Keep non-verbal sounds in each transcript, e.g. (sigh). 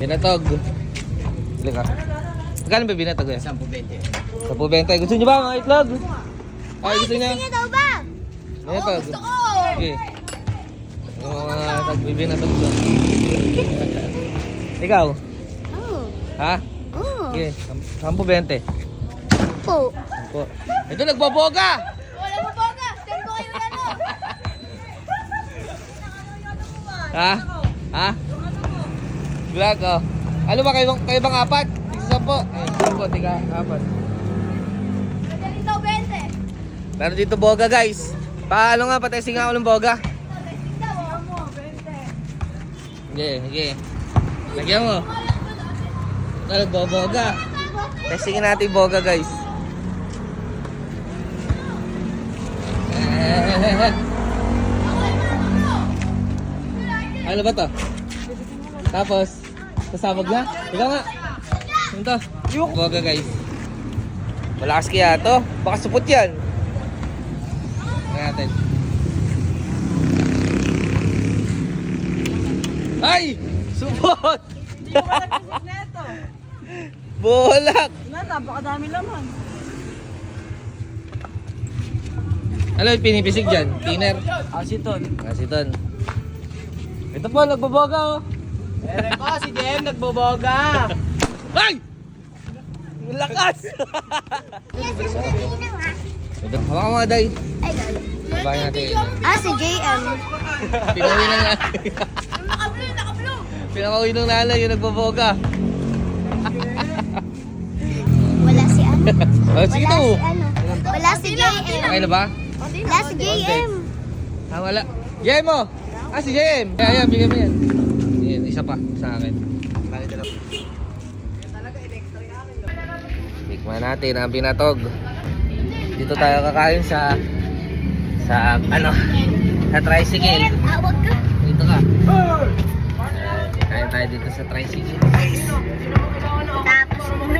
Binatog. Bili ka. Magkano ba binatog eh? 10-20. Sa pubenta. Gusto niyo ba mga itlog? Ay, gusto niyo? Gusto niya daw ba? Binatog. Gusto ko! Sige. Mga tagbibinatog ko. Ikaw? Oh. Ha? Oh. Sige. Sampu 20. Po. Sampu. Ito nagboboga! Wala mo boga! Send ko kayo ano? Ha? Ha? Vlog, oh. Ano ba kayo, kayo bang apat? Isa sampo. Ayun, tiga, apat. Madaling daw 20. Pero dito boga guys. Paano nga, patesting nga ako ng boga. Madaling daw, mo, 20. Sige, sige. Lagyan mo. Nagboboga. Testingin natin boga guys. (laughs) Ano ba to? Tapos, kasabog na? Ikaw nga. Ano to? Yung boga guys. Malakas kaya to. Baka supot yan. Tingnan natin. Ay! Supot! Malagpusok na ito. (laughs) Napakadami laman. Ano yung pinipisig dyan? Tiner? Asiton. Asiton. Ito po, nagbaboga oh. Ere ko, si JM nagboboga. Ay! Ang lakas! Hawa ka mga day. Babayin natin. Ah, si JM. Pinauwi ng nanay. Naka-blue, naka-blue. Pinauwi ng nanay yung nagbaboga. Wala si ano. Oh, sige Wala to. si ano. Wala si JM. Okay na ba? Wala si JM. Ah, wala. JM mo! Ah, si JM! Kaya yan, bigyan mo yan. Isa pa sa akin. Tikman natin ang pinatog. Dito tayo kakain sa sa ano sa tricycle. Dito ka. Kain tayo dito sa tricycle.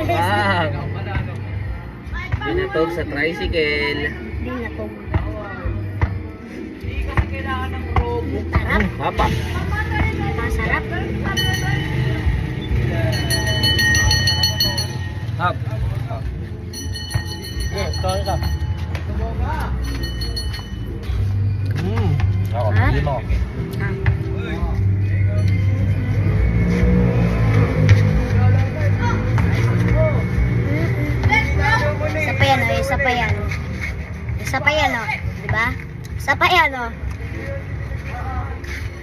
Wow! Pinatog sa tricycle. Di na po. Hmm, papa. Masarap. Hap. Yes, sorry ka. Hmm. Ako, bili mo. Isa pa yan, oh. Isa pa yan. Isa pa yan, oh. Diba? Isa pa yan, oh.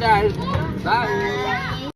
Dad. Bye.